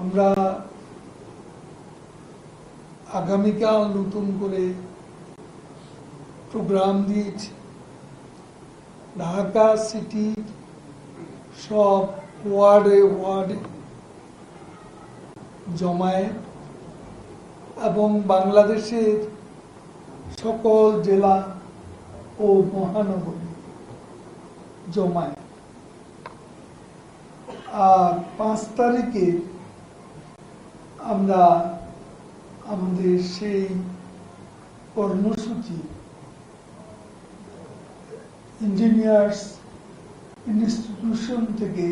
আমরা আগামীকাল নতুন করে প্রোগ্রাম দিয়েছি। ঢাকা সিটির সব ওয়ার্ডে ওয়ার্ডে জমায়েত এবং বাংলাদেশের সকল জেলা ও মহানগরী জমায়েত। আর পাঁচ তারিখে আমরা আমাদের সেই কর্মসূচি ইঞ্জিনিয়ার্স ইনস্টিটিউশন থেকে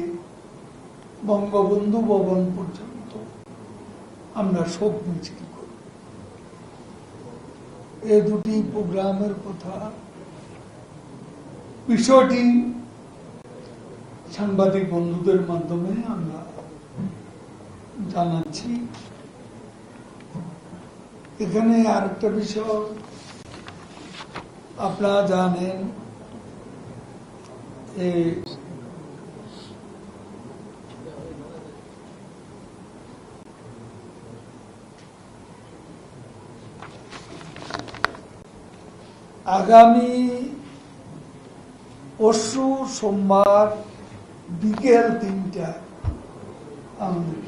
বঙ্গবন্ধু ভবন পর্যন্ত আমরা শোক মিছিল করি। এ দুটি প্রোগ্রামের কথা, বিষয়টি সাংবাদিক বন্ধুদের মাধ্যমে আমরা জানাচ্ছি। এখানে আরেকটা বিষয় আপনারা জানেন আগামী পরশু সোমবার বিকেল তিনটা আমাদের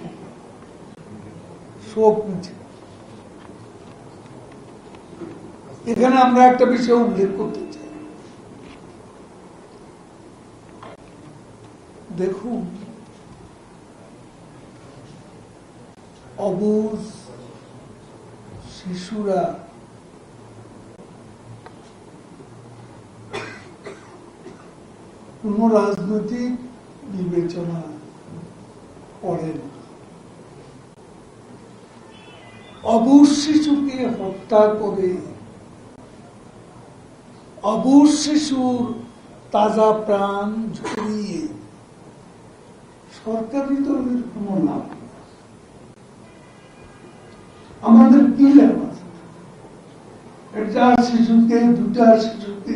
মিছিল এখানে আমরা একটা বিষয় উল্লেখ করতে চাই। দেখুন, অবুজ শিশুরা কোন রাজনৈতিক বিবেচনা করে অবুজ হত্যা করে। অবুজ শিশুর তাজা প্রাণ ঝরিয়ে সরকারি দলের কোন লাভ আমাদের কি লাভ আছে? একটা শিশুকে, দুটা শিশুকে,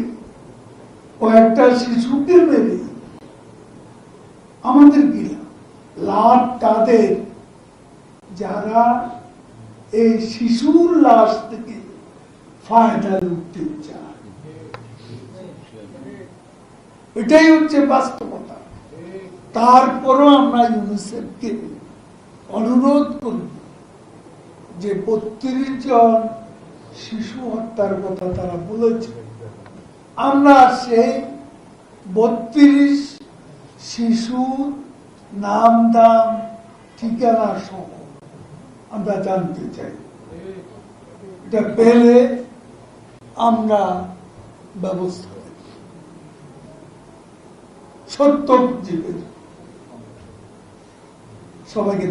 কয়েকটা শিশুকে মেরে আমাদের কি লাভ? লাভ তাদের। যারা এই শিশুর লাশ থেকে ফায়দা লুটতে চায়। এটাই হচ্ছে বাস্তবতা। তারপরও আমরা ইউনিসেফকে অনুরোধ করি যে বত্রিশ জন শিশু হত্যার কথা তারা বলেছে। আমরা সেই বত্রিশ শিশু নাম, দাম, ঠিকানা সহ আমরা জানতে চাই। এটা পেলে আমরা ব্যবস্থা সত্য জীবের সবাইকে